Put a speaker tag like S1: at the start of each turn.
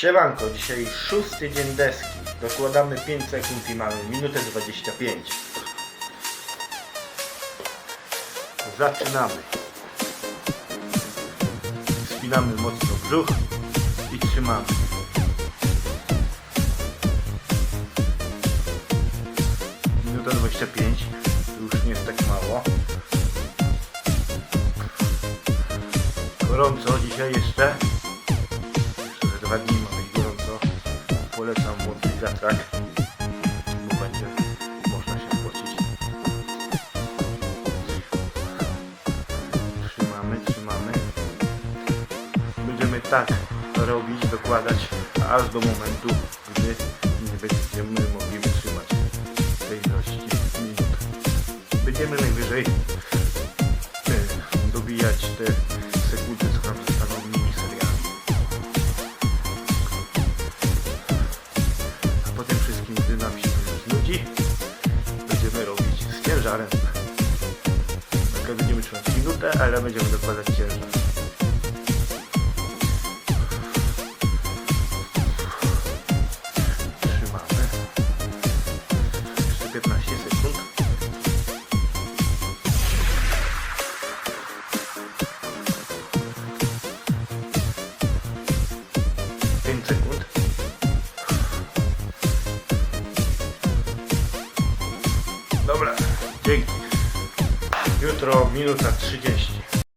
S1: Siemanko, dzisiaj szósty dzień deski. Dokładamy 5 sekund i mamy minutę 25. Zaczynamy. Spinamy mocno brzuch i trzymamy. Minuta 25. To już nie jest tak mało. Gorąco dzisiaj jeszcze. Jeszcze ze dwa dni. Polecam włączyć wiatrak, bo będzie można się spocić. Trzymamy, trzymamy. Będziemy tak robić, dokładać, aż do momentu, gdy nie będziemy mogli wytrzymać tej ilości minut. Będziemy najwyżej e, dobijać te ciężarem. Tak będziemy trzymać minutę, ale będziemy dokładać ciężar. Trzymamy. Jeszcze 15 sekund. Pięć sekund. Dobra, dzięki. Jutro minuta 30.